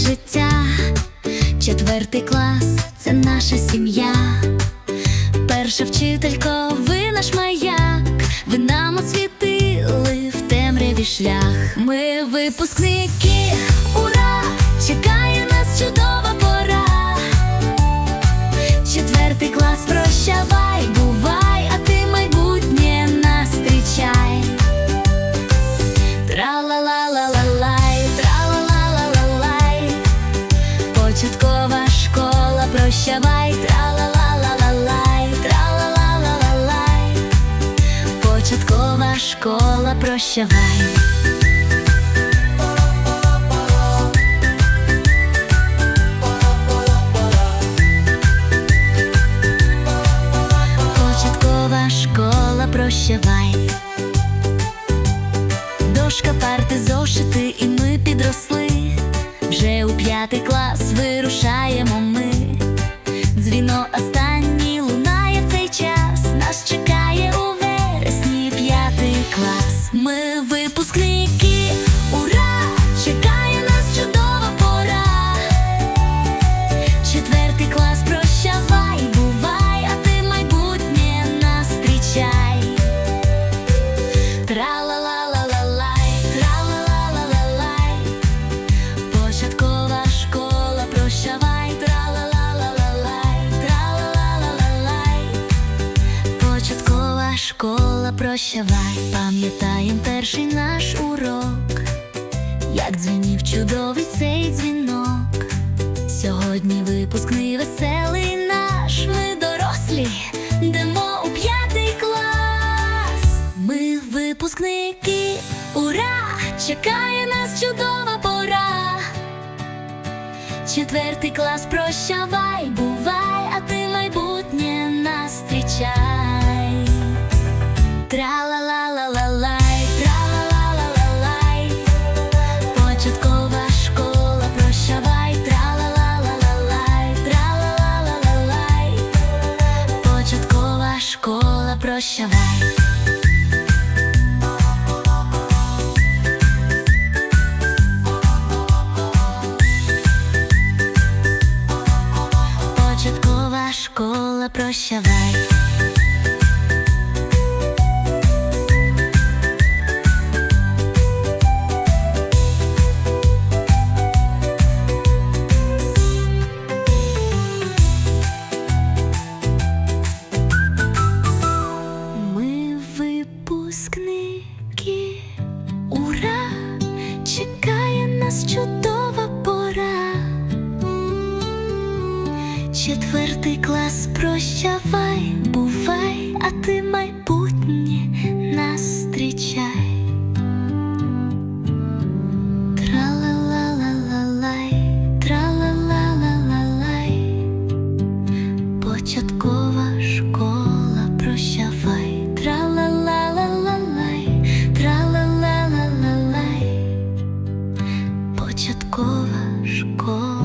життя, четвертий клас це наша сім'я, перша вчителько, ви наш маяк, ви нам освітили в темряві шлях. Ми випускники, ура! Чекає нас чудова пора. Четвертий клас прощавай. Школа, прощавай, тра-ла-ла-ла-ла-лай, тра-ла-ла-ла-ла-лай Початкова школа, прощавай. Початкова школа, прощавай. Дошка, парти, зошити, і ми підросли. Вже у п'ятий клас вирушаємо школа, прощавай, пам'ятаєм перший наш урок, як дзвенів чудовий цей дзвінок. Сьогодні випускний веселий наш, ми дорослі, йдемо у п'ятий клас. Ми випускники, ура! Чекає нас чудова пора. Четвертий клас, прощавай, школа, прощавай. Ми випускники, Четвертий клас прощавай, бувай, а ти майбутнє нас зустрічай. Тра-ла-ла-ла-ла-лай, тра-ла-ла-ла-ла-лай, початкова школа прощавай, тра-ла-ла-ла-ла-лай, тра-ла-ла-ла-ла-лай, початкова школа.